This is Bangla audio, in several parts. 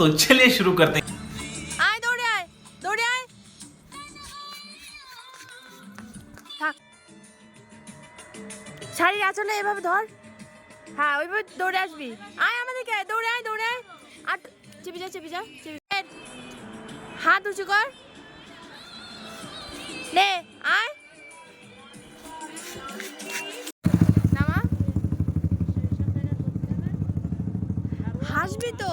तो चलिए शुरू करते हैं আয় দৌড়ে আয় দৌড়ে আয় থাক শাড়ির আঁচলে এভাবে ধর হ্যাঁ ওইভাবে দৌড়ে আসবি আয় আমাদেরকে আয় দৌড়ে আয় দৌড়ে আয় আর চেপে যা চেপে যা চেপে যা। হাত উঁচু কর নে আয় নামা হাসবি তো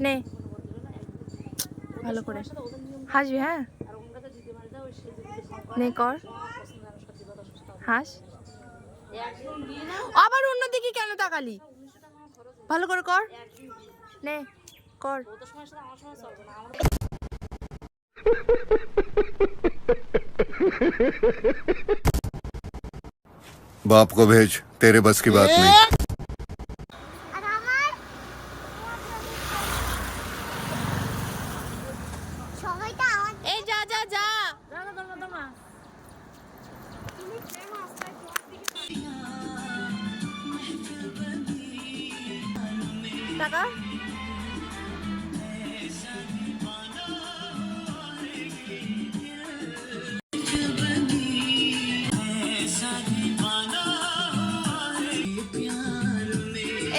নে ভালো করে হাসবি হ্যাঁ নে কর হাস আবার অন্যদিকে কেন তাকালি ভালো করে কর নে কর बाप को भेज तेरे बस की बात नहीं টাকা?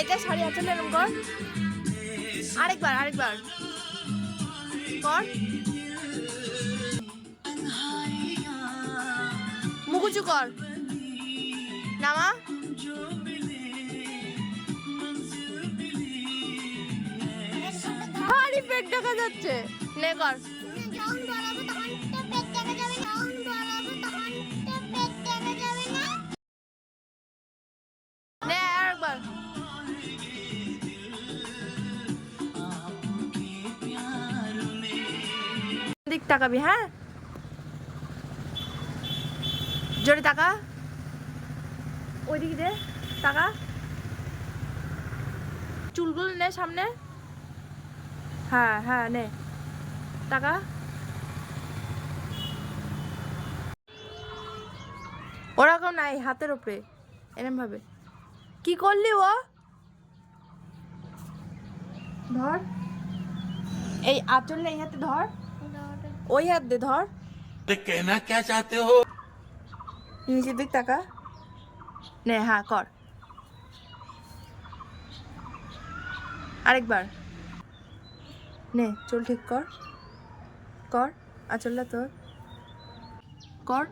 এটা শাড়ি আছে এরকম কর? আরেকবার আরেকবার। কর। মুকুচু কর। নামা। পেট দেখা যাচ্ছে। নে কর। দিক তাকাবি হ্যাঁ? জোরে তাকা। ওইদিকে দে, তাকা। চুলগুলো নে সামনে। হ্যাঁ হ্যাঁ নে। টাকা? ওরকম নাই হাতের ওপরে এরম ভাবে। কি করলি ও? ধর। এই আঁচল নেই হাতে ধর। ওই হাত দে ধর। কেনা কে চাতে হো? নিচে দিক টাকা। নে হ্যাঁ কর। আরেকবার। নে চুল ঠিক কর। কর আঁচলটা তোর। কর।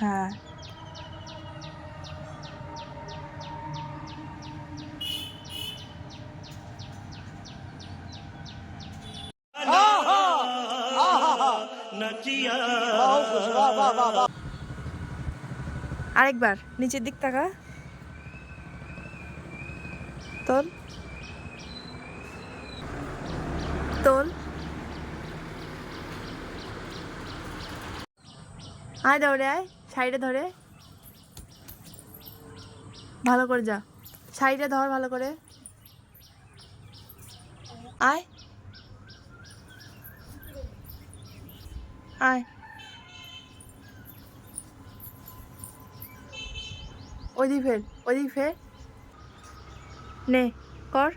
হ্যাঁ। আরেকবার নিচের দিক তাকা। তোল তোল আয় দৌড়ে, আয়, সাইডে ধরে। ভালো করে যা, সাইডে ধর ভালো করে। আয়। আয়। ওইদিক ফের ওইদিক ফের। নে কর।